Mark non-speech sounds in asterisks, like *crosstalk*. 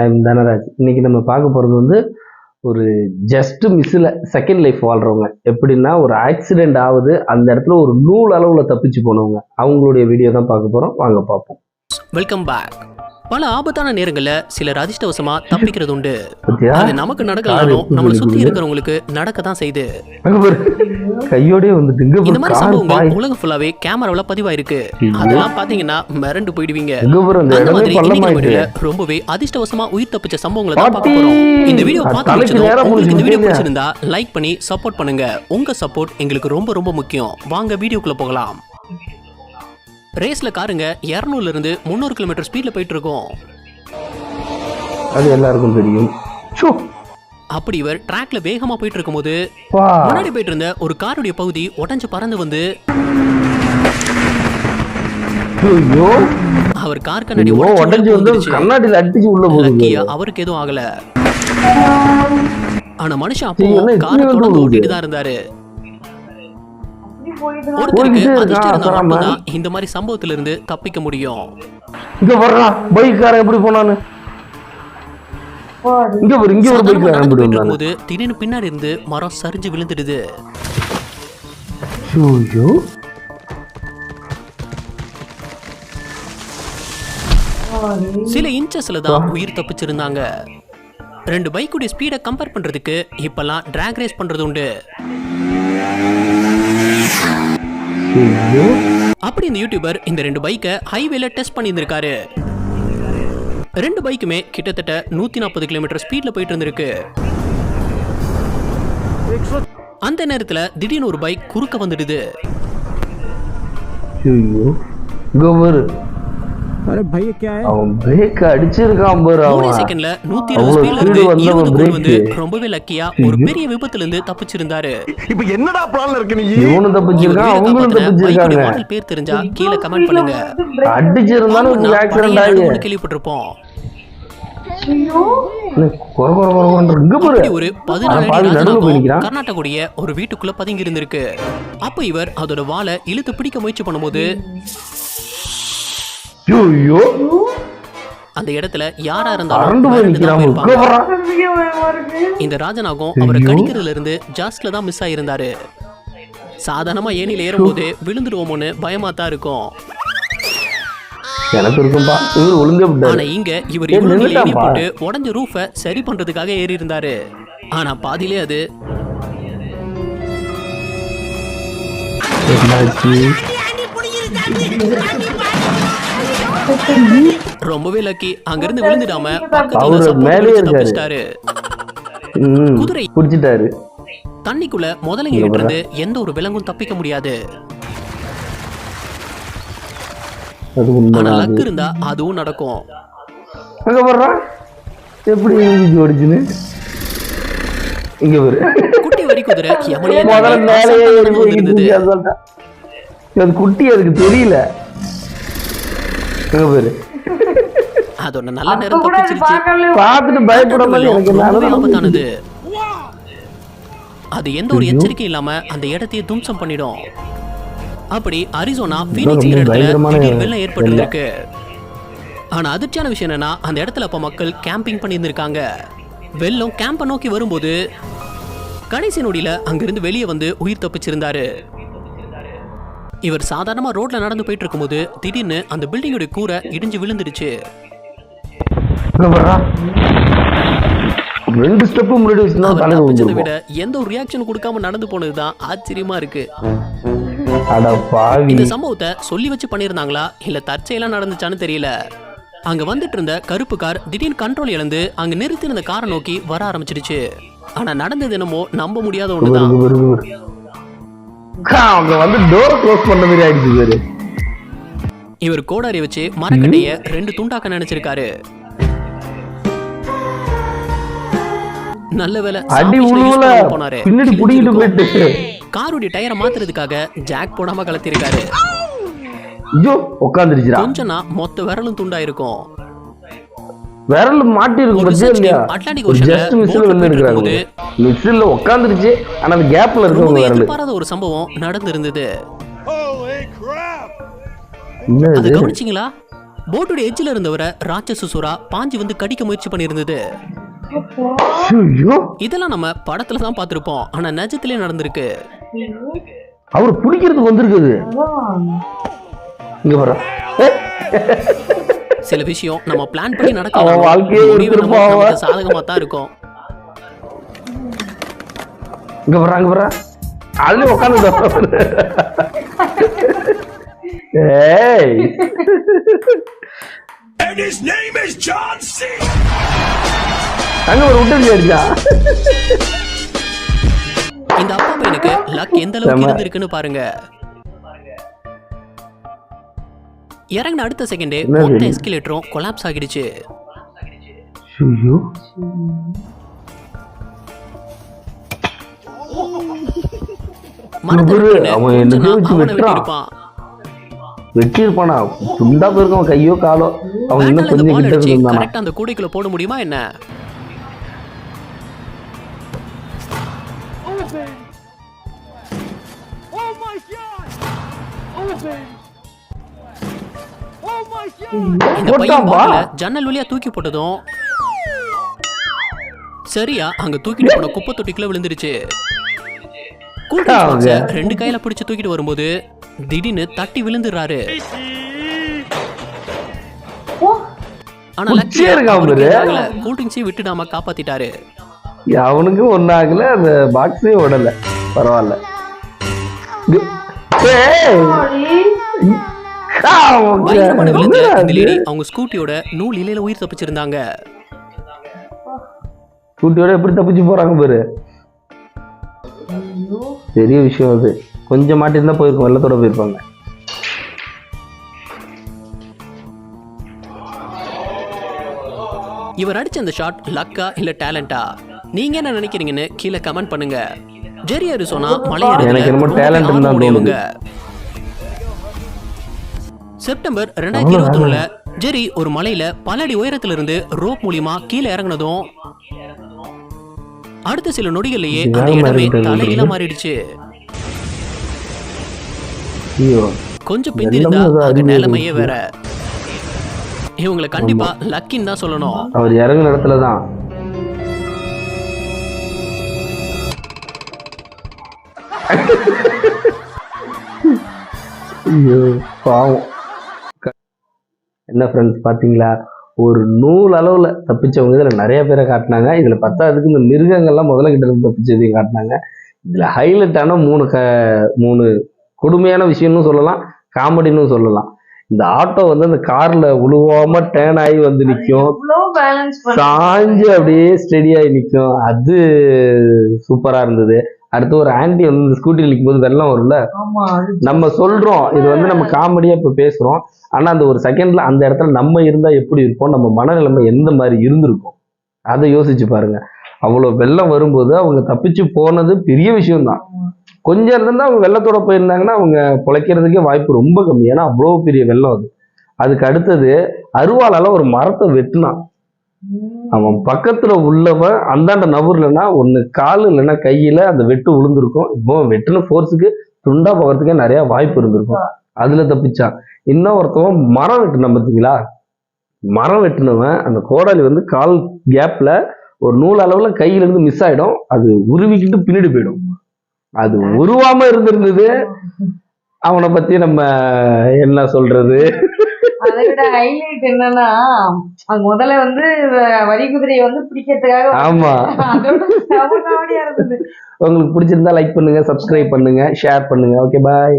I'm Dhanraj. இன்னைக்கு நம்ம பார்க்க போகிறது வந்து ஒரு ஜஸ்ட் மிஸ்ஸில் செகண்ட் லைஃப் வாழ்கிறவங்க எப்படின்னா ஒரு ஆக்சிடென்ட் ஆகுது அந்த இடத்துல ஒரு நூல் அளவில் தப்பிச்சு போனவங்க. அவங்களுடைய வீடியோ தான் பார்க்க போகிறோம் வாங்க பார்ப்போம். வெல்கம் பேக் பல ஆபத்தான நேரங்கள்ல சிலர் அதிர்ஷ்டவசமா தப்பிக்கிறது உண்டு அது நமக்கு நடக்கலாலும் நம்மளை சுத்தி இருக்கிறவங்களுக்கு நடக்க தான் செய்யுது கையோடயே வந்துட்டு இந்த மாதிரி சம்பவங்கள் உலகம் ஃபுல்லாவே கேமராவில் பதிவாயிருக்கு. அதெல்லாம் பாத்தீங்கன்னா மிரண்டு போயிடுவீங்க. அந்த மாதிரி இன்னைக்கு ரொம்பவே அதிர்ஷ்டவசமா உயிர் தப்பிச்ச சம்பவங்களை தான் பார்க்க! போறோம். இந்த வீடியோ பார்த்து முடிச்சதும் உங்களுக்கு இந்த வீடியோ பிடிச்சிருந்தா லைக் பண்ணி சப்போர்ட் பண்ணுங்க. உங்க சப்போர்ட் எங்களுக்கு ரொம்ப ரொம்ப முக்கியம். வாங்க வீடியோக்குள்ள போகலாம். ரேஸ்ல காருங்க 200 இருந்து முந்நூறு கிலோமீட்டர் ஸ்பீட்ல போயிட்டு இருக்கோம் அது எல்லாருக்கும் தெரியும். அப்படி இவர் ட்ராக்ல வேகமா போயிட்டு இருக்கும்போது முன்னாடி போயிட்டு இருந்த ஒரு காருடைய பகுதி உடைஞ்சு பறந்து வந்து அவர் கார் கண்ணாடி உடஞ்சி வந்து. கண்ணாடியில் அடிச்சு உள்ள போகுது. அவருக்கு எதுவும் ஆகல. ஆனா மனுஷன் அப்போ காரை தொடர்ந்து? ஓட்டிட்டு தான் இருந்தாரு. ஒருத்தருக்கு போய்கிட்டே இருக்கா, அதிர்ஷ்டம் இருந்தா அசாம. மட்டும்தான் இந்த மாதிரி சம்பவத்துல இருந்து தப்பிக்க முடியும். இங்க வர்றான் பைக்காரன் எப்படி போனான்னு இங்க ஒரு இங்க ஒரு சாதாரணமா பைக்காரன் நடந்து எப்படி போயிட்டு வந்தானு? இருக்கும்போது திடீர்னு பின்னாடி இருந்து மரம் சரிஞ்சு விழுந்துடுது. ஐயோ சில இன்ச்சஸ்ல தான் உயிர் தப்பிச்சிருந்தாங்க. ரெண்டு பைக்குடைய ஸ்பீடை கம்பேர் பண்றதுக்கு இப்பெல்லாம் டிராக் ரேஸ் பண்றது உண்டு. அப்படி இந்த யூடியூபர் இந்த ரெண்டு பைக்கை ஹைவேல டெஸ்ட் பண்ணியிருந்திருக்காரு. ரெண்டு பைக்குமே கிட்டத்தட்ட நூத்தி நாற்பது கிலோமீட்டர் ஸ்பீட்ல போயிட்டு இருந்திருக்கு. அந்த நேரத்துல திடீர்னு ஒரு பைக் குறுக்க வந்துடுது. अरे भैया क्या है அவன் பிரேக் அடிச்சிருக்கான் பாரு மூணே அவன் செகண்ட்ல நூத்தி இருபது அவ்வளவு ஸ்பீட்ல இருந்து speed வந்தவன் இருபது கோல் வந்து break. ரொம்பவே லக்கியா ஒரு பெரிய விபத்துல இருந்து தப்பிச்சிருந்தாரு இப்ப என்னடா பிளான்ல இருக்க நீ இவனும் தப்பிச்சிருக்கான் அவங்களும் தப்பிச்சிருக்காங்க மாடல் பேர் தெரிஞ்சா கீழே கமெண்ட் பண்ணுங்க அடிச்சிருந்தாலும் ஆமா, நான் ஆக்சிடென்ட் பழைய ஆகி நாடு ஒண்ணு கேள்விப்பட்டிருப்போம் ஐயோ குறை குறை குறை குறைன்ற இங்க பாரு அப்படி ஒரு பதினாலு அவன் பாதி அடி நடுவுல போய் ராஜநாகம் நிக்கிறான். கர்நாடகாவுடைய ஒரு வீட்டுக்குள்ள பதுங்கி இருந்திருக்கு அப்ப இவர் அதோட வாளை இழுத்து பிடிக்க முயற்சி பண்ணும்போது ஐயோ அந்த இடத்துல யாரா இருந்தாலும் இந்த ராஜநாகம் அவரை கடிக்கிறதுல இருந்து ஜாஸ்ட்ல தான் மிஸ் ஆயிருந்தாரு சாதாரணமா ஏனில ஏறும்போது விழுந்துடுவோமோன்னு பயமா தான் இருக்கும் எனக்கு இருக்கும்பா இவர் ஒழுங்கே ஆனா இங்க இவர் ஏணி. போட்டு உடஞ்ச ரூஃப சரி பண்றதுக்காக ஏறி இருந்தாரு ஆனா பாதியிலே அது என்னாச்சு ரொம்பவே லக்கி அங்கிருந்து விழுந்துடாம அவரு வச்சு இருக்காரு. குதிரை. பிடிச்சிட்டாரு. தண்ணிக்குள்ள முதலைங்க கிட்ட இருந்து எந்த ஒரு விலங்கும் தப்பிக்க முடியாது. ஆனா உண்மைதான் அது. லக் இருந்தா அதுவும் நடக்கும். அங்க வர்றான் எப்படி ஓடிச்சுன்னு? இங்க பாரு. குட்டி வரி குதிரை *laughs* முதல்ல மேலேயே. அது குட்டி அதுக்கு தெரியல. பாரு அதோட நல்ல நேரம் தப்பிச்சிருச்சு பார்த்துட்டு பயப்படாம எனக்கு அது எந்த ஒரு எச்சரிக்கையும் இல்லாம அந்த இடத்தையே தும்சம் பண்ணிடும். அப்படி அரிசோனா பீனிக்ஸ்ங்கிற ரொம்ப இடத்துல திடீர் வெள்ளம் ஏற்பட்டிருக்கு ஆனா அதிர்ச்சியான விஷயம் என்னன்னா அந்த இடத்துல அப்ப மக்கள் கேம்பிங் பண்ணியிருந்திருக்காங்க. வெள்ளம் கேம்ப நோக்கி வரும்போது கடைசி நொடியில அங்கிருந்து வெளியே வந்து உயிர் தப்பிச்சிருந்தாரு. இவர் சாதாரணமா ரோட்ல நடந்து போயிட்டு இருக்கும்போது திடீர்னு அந்த பில்டிங்கோட கூரை இடிஞ்சு விழுந்துடுச்சு. ரெண்டு ஸ்டெப்பு முன்னாடி தப்பிச்சதை விட எந்த ஒரு ரியாக்ஷன் கொடுக்காம நடந்து போனதுதான் ஆச்சரியமா இருக்கு. இந்த சம்பவத்தை சொல்லி வச்சு பண்ணியிருந்தாங்களா? இல்ல தற்செயலா நடந்துச்சான்னு தெரியல. அங்க வந்துட்டு இருந்த கருப்பு கார் திடீர்னு கண்ட்ரோல் இழந்து அங்க நிறுத்தி இருந்த காரை நோக்கி வர ஆரம்பிச்சிடுச்சு. ஆனா நடந்தது என்னமோ நம்ப முடியாத ஒண்ணுதான். அவங்க வந்து டோர் க்ளோஸ் பண்ண மாதிரி ஆயிடுச்சு பாரு இவர் கோடாரி வச்சு மரக்கட்டைய ரெண்டு துண்டாக்க நினைச்சிருக்காரு. நல்ல வேலை அடி உழுவுல பின்னாடி புடிங்கிட்டு. போயிட்டு. காருடைய டயரை மாத்துறதுக்காக ஜாக் போடாம கலத்திருக்காரு. ஐயோ உட்காந்துருச்சுடா கொஞ்சனா மொத்த விரலும் துண்டாயிருக்கும் விரல் மாட்டி இருக்கும் பத்தியா இல்லையா? ஜஸ்ட் மிஸ்ல வெளில எடுக்கிறாங்க மிஸ்ல உட்காந்துருச்சு ஆனா அந்த கேப்ல இருக்கவங்க விரல். எதிர்பாராத ஒரு சம்பவம் நடந்திருந்தது. அதை கவனிச்சிங்களா? போட்டோட எட்ஜில் இருந்தவரை ராட்சச சுறா பாஞ்சு வந்து கடிக்க முயற்சி பண்ணியிருந்தது. இதெல்லாம் நம்ம படத்துல தான் பார்த்திருப்போம். ஆனா நிஜத்திலே நடந்திருக்கு. அவர் பிடிக்கிறதுக்கு வந்திருக்குது இங்க வர சில விஷயம் நம்ம பிளான் பண்ணி நடக்கலாம். வாழ்க்கையே முடிவு நம்ம தான் இருக்கும். இங்க வர்றா இங்க வர்றா. அதுல உட்காந்து ஏய். And his name is John C. அங்க ஒரு விட்டு அடிச்சா? இந்த அப்பா பையனுக்கு லக் எந்த அளவுக்கு. இருந்திருக்குன்னு பாருங்க. இறங்கின அடுத்த செகண்டே மொத்த? எஸ்கலேட்டரும் கொலாப்ஸ் ஆகிடுச்சு. வெட்டியிருப்பான். துண்டா போயிருக்கான் கையோ காலோ. அவன் இன்னும் பேட்டால இந்த கொஞ்சம் ball கிட்ட அடிச்சு இருந்தானா correct ஆ அந்த கூடைக்குள்ள போட முடியுமா என்ன? இந்த பையன். பாட்டில ஜன்னல் வழியா தூக்கி போட்டதும் சரியா அங்க தூக்கிட்டு போன குப்பை தொட்டிக்குள்ள விழுந்துருச்சு. ரெண்டு கையில பிடிச்சு தூக்கிட்டு வரும்போது திடீர்னு தட்டி விழுந்துடுறாரு. ஆனா. கூல் ட்ரிங்க்ஸையும் விட்டுடாம காப்பாத்திட்டாரு. அவனுக்கும் ஒன்னாகல அந்த பரவாயில்ல. பயங்கரமான இந்த? லேடி அவங்க ஸ்கூட்டியோட நூல் இலையில உயிர் தப்பிச்சிருந்தாங்க. குட்டியோட எப்படி தப்பிச்சு போறாங்க பாரு. பெரிய விஷயம் அது. கொஞ்சம் மாட்டிருந்தா போயிருக்கும் வெள்ளத்தோட போயிருப்பாங்க. இவர் அடிச்ச அந்த ஷாட் லக்கா இல்ல டேலண்டா நீங்க என்ன நினைக்கிறீங்கன்னு கீழே கமெண்ட் பண்ணுங்க. ஜெரி அரிசோனா எனக்கு என்னமோ talent ன்னு தான் மலையேறதுல செப்டம்பர் ரெண்டாயிரத்தி இருபத்தி ஜெரி ஒரு மலையில பல அடி உயரத்துல இருந்து ரோப் மூலியமா கீழே இறங்குனதும் அடுத்த சில நொடிகள்லயே அந்த இடமே தலையில. மாறிடுச்சு. கொஞ்சம் பிந்திருந்தா அங்க நிலைமையே. வேற. இவங்களை கண்டிப்பா லக்கின்னு தான் சொல்லணும். அவர் இறங்குன இடத்துல தான். ஐயோ பாவம். என்ன ஃப்ரெண்ட்ஸ் பார்த்தீங்களா ஒரு நூல் அளவில் தப்பிச்சவங்க இதில் நிறைய பேரை காட்டினாங்க. இதில் பத்தாவதுக்கு இந்த மிருகங்கள்லாம் முதல்ல கிட்ட இருந்து தப்பிச்சதையும் காட்டினாங்க. இதில் ஹைலைட்டான மூணு க மூணு கொடுமையான விஷயம்னு சொல்லலாம் காமெடின்னு சொல்லலாம். இந்த ஆட்டோ வந்து அந்த காரில் உழுவாம டேர்ன் ஆகி வந்து நிற்கும் சாஞ்சு அப்படியே ஸ்டெடியாகி நிற்கும் அது சூப்பராக இருந்தது. அடுத்து ஒரு ஆன்டி வந்து இந்த ஸ்கூட்டியில் நிற்கும்போது வெள்ளம் வரும்ல? நம்ம சொல்றோம். இது வந்து நம்ம காமெடியா இப்ப பேசுறோம். ஆனா அந்த ஒரு செகண்ட்ல அந்த இடத்துல நம்ம இருந்தா எப்படி இருப்போம்? நம்ம மனநிலைமை எந்த மாதிரி இருந்திருக்கும்? அதை யோசிச்சு பாருங்க. அவ்வளவு வெள்ளம் வரும்போது அவங்க தப்பிச்சு போனது பெரிய விஷயம்தான். கொஞ்சம் இருந்தா அவங்க வெள்ளத்தோட போயிருந்தாங்கன்னா அவங்க பிழைக்கிறதுக்கே வாய்ப்பு ரொம்ப கம்மி. ஏன்னா அவ்வளோ பெரிய வெள்ளம் அது. அதுக்கு அடுத்தது அருவாளால ஒரு மரத்தை வெட்டினான். அவன் பக்கத்துல உள்ளவன் அந்தாண்ட நபர்லன்னா ஒண்ணு கால் இல்லைன்னா கையில அந்த வெட்டு விழுந்திருக்கும் இப்போ வெட்டின ஃபோர்ஸுக்கு துண்டா போகிறதுக்கே நிறைய வாய்ப்பு இருந்திருக்கும். அதுல தப்பிச்சான். இன்னும் ஒருத்தவன் மரம் வெட்டினான் பார்த்தீங்களா மரம் வெட்டினவன் அந்த கோடாலி வந்து கால் கேப்ல ஒரு நூல் அளவுல கையில இருந்து மிஸ் ஆயிடும். அது உருவிக்கிட்டு பின்னாடி போயிடும். அது உருவாம இருந்திருந்தது. அவனை பத்தி நம்ம என்ன சொல்றது? அதை விட ஹைலைட் என்னன்னா அது முதல்ல வந்து வரி குதிரையை வந்து பிடிக்கிறதுக்காக ஆமா. இருந்தது. உங்களுக்கு பிடிச்சிருந்தா லைக் பண்ணுங்க சப்ஸ்கிரைப் பண்ணுங்க ஷேர் பண்ணுங்க. Okay bye